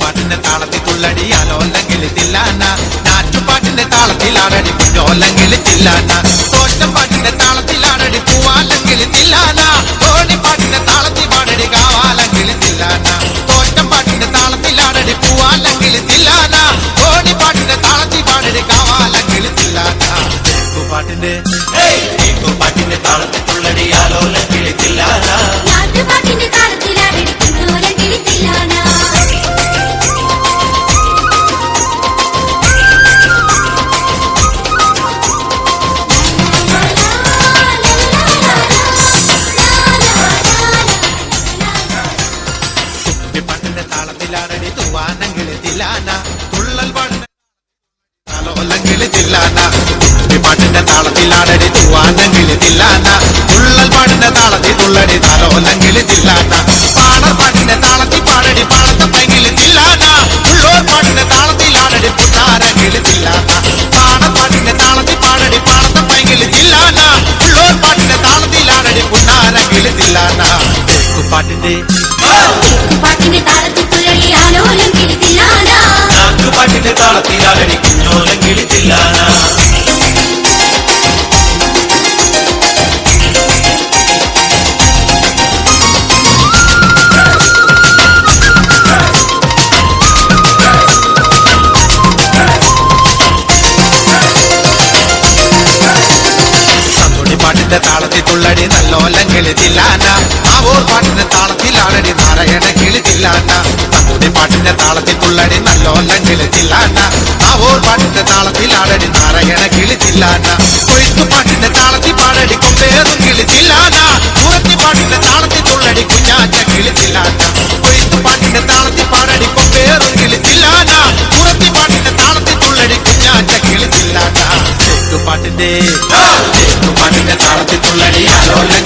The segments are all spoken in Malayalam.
പാട്ടിന്റെ താളത്തിൽ പുള്ളടി അലോലം കെളിത്തില്ലാന നാറ്റുപാട്ടിന്റെ താളത്തിൽ ആറടി പുല്ലോലം കെളിത്തില്ലാന തുള്ളടി നല്ലോലം കിളിച്ചില്ലാന മാവൂർ പാട്ടിന്റെ താളത്തിലാടടി നാരായണ കിളിച്ചില്ലാന സന്തുണി പാട്ടിന്റെ താളത്തിൽ തുള്ളടി നല്ലോലം മാവൂർ പാട്ടിന്റെ താളത്തിലാടടി പാട്ടിന്റെ പാട്ടിന്റെ താളത്തിൽ തുള്ളടി ആലോലം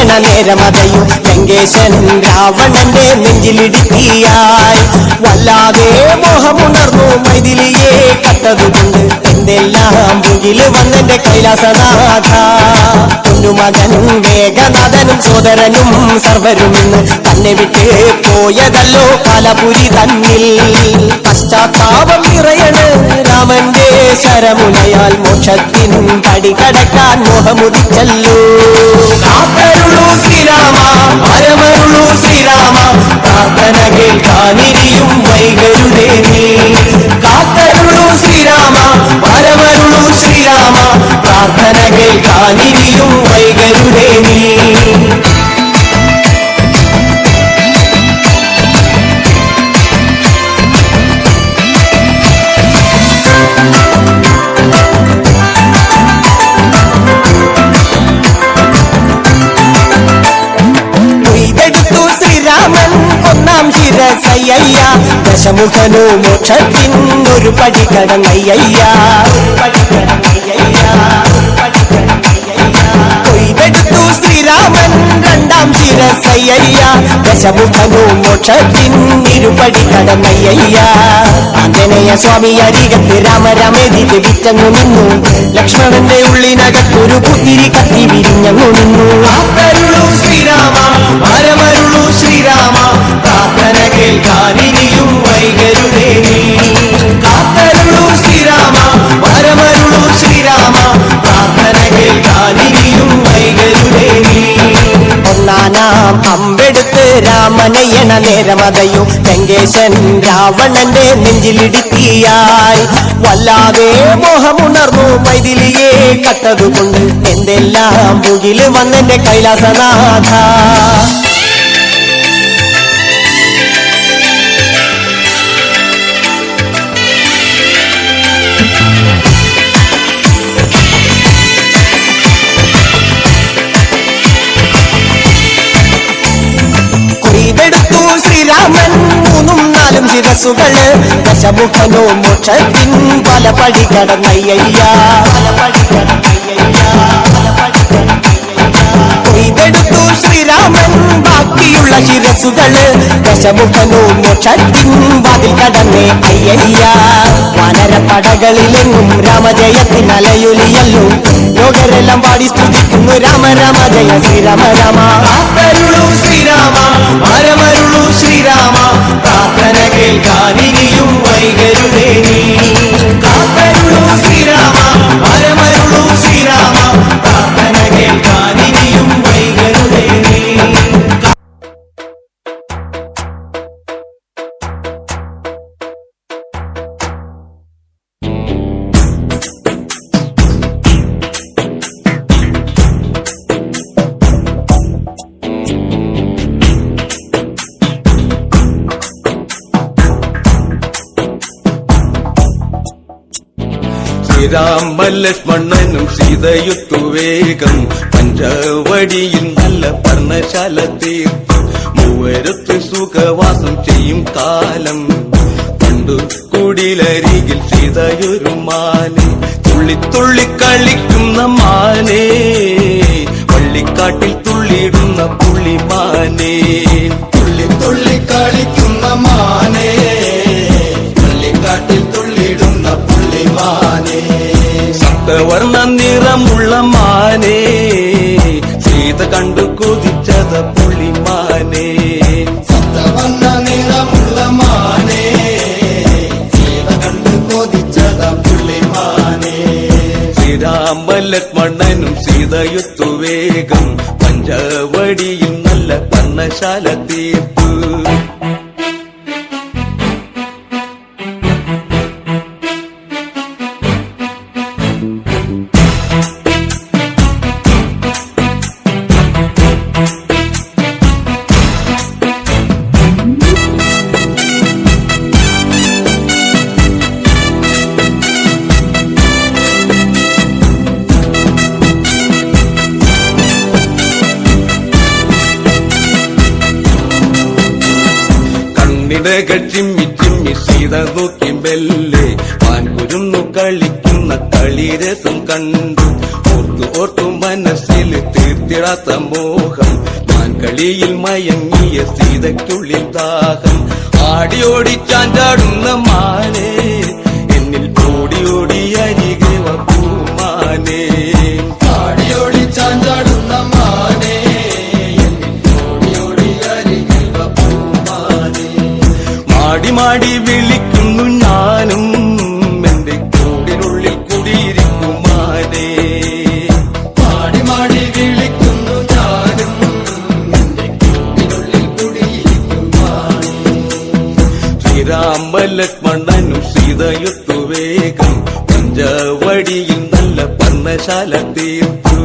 രാമനയണ നേരമതയും ലങ്കേശനും രാവണന്റെ നെഞ്ചിലിടുക്കിയായി. വല്ലാതെ മോഹമുണർന്നു മൈതിലിയെ കട്ടതുകൊണ്ട് എന്തെല്ലാം മുകിൽ വന്നെന്റെ കൈലാസനാഥ. കുഞ്ഞുമകൻ വേഗനാഥനും സോദരനും സർവരുമെന്ന് തന്നെ വിട്ട് പോയതല്ലോ കാലപുരി തന്നിൽ. പശ്ചാത്താപം നിറയണ്. രാമന്റെ ശരമുനയാൽ മോക്ഷത്തിൻ പടി കടക്കാൻ മുഖമുദിച്ചല്ലോ കാത്തരുളൂ ശ്രീരാമ പരമരുളൂ ശ്രീരാമ. പ്രാർത്ഥന കേൾക്കാനിരിയും വൈകരുടെ നീ. കാത്തരുളൂ ശ്രീരാമ പരമരുളൂ ശ്രീരാമ. പ്രാർത്ഥന കേൾക്കാനിരിയും ദശമുഖനു മോക്ഷത്തിൻ ഒരു പടി കടങ്ങയ്യ കൊയ്തെടുത്തു ശ്രീരാമൻ രണ്ടാം ശിരസയ്യ ദശമുഖനു മോക്ഷത്തിൻ ഇരുപടി കടങ്ങയ്യ ആഞ്ജനേയ സ്വാമി അരികത്ത് രാമരാമേതി ജപിച്ചങ്ങു നിന്നു. ലക്ഷ്മണന്റെ ഉള്ളിനകത്തൊരു പുത്തിരി കത്തി വിരിഞ്ഞങ്ങു നിന്നു. ശ്രീരാമ ശ്രീരാമ ഒന്നാനാം അമ്പെടുത്ത് രാമനയണ നേരമതയും ലങ്കേശൻ രാവണന്റെ നെഞ്ചിലിടുക്കിയായി വല്ലാതെ മോഹമുണർന്നു മൈതിലിയെ കട്ടതുകൊണ്ട് എന്തെല്ലാം മുകിൽ വന്നെന്റെ കൈലാസനാഥ. ശിരസുകൾ ദശമുഖനോ മോക്ഷത്തിൻ പലപടി കടന്നയ്യ കൊയ്തെടുത്തു ശ്രീരാമൻ ബാക്കിയുള്ള ശിരസുകൾ ദശമുഖനോ മോക്ഷത്തിൻ വാതിൽ കടന്നേ അയ്യ വാനരപ്പടകളിലെങ്ങും രാമജയത്തിൻ അലയൊലിയല്ലോ ലോകരെല്ലാം പാടി സ്തുതിക്കുന്നു രാമ രാമ ജയ ശ്രീരാമ രാമ ശ്രീരാമ ശ്രീരാമ. പ്രാർത്ഥന കേൾക്കാനിനിയും ശ്രീരാമലക്ഷ്മണനും സീതയുത്തു വേഗം പഞ്ചവടിയിൽ നല്ല പർണശാല തീർത്തു. മൂവരത്ത് സുഖവാസം ചെയ്യും കാലം. കണ്ടു കുടിലരികിൽ സീതയൊരു മാനെ തുള്ളിത്തുള്ളി തുള്ളി കളിക്കുന്ന മാനേ വള്ളിക്കാട്ടിൽ തുള്ളിയിടുന്ന പുള്ളിമാനേ തുള്ളി തുള്ളി കളിക്കുന്ന നിറമുള്ള മാനേ സീത കണ്ടു കൊതിച്ചത പുള്ളിമാനേ സപ്തവർണ നിറമുള്ള മാനേ സീത കണ്ടു കൊതിച്ചത പുള്ളിമാനേ ശ്രീരാമ ലക്ഷ്മണനും സീതയുത്തു വേഗം പഞ്ചവടിയും നല്ല പന്നശാല തീർത്തു കണ്ണിടകൾ ചിമ്മി ചിമ്മി സീത നോക്കി ബെല്ലേ പാൻകുരുന്നു കളിക്കുന്ന കളിരസം കണ്ടു. ഓർത്തു ഓർത്തു മനസ്സിൽ തീർത്തിടാത്ത മോഹം. മാൻകളിയിൽ മയങ്ങിയ സീതയ്ക്കുള്ളിൽ ദാഹം. ആടിയോടി ചാഞ്ചാടുന്ന മാനേ. മാടി വിളിക്കുന്നു ഞാനും. എന്റെ കൂടിനുള്ളിൽ കുടിയിരിക്കുമാനേ പാടി മാടി വിളിക്കുന്നു ഞാനും. എന്റെ കൂടിനുള്ളിൽ കുടിയിരിക്കുമാനേ ശ്രീരാമ ലക്ഷ്മണനും സീതയുത്തു വേഗം. പഞ്ചവടിയിൽ നല്ല പന്നശാല തീർത്തു.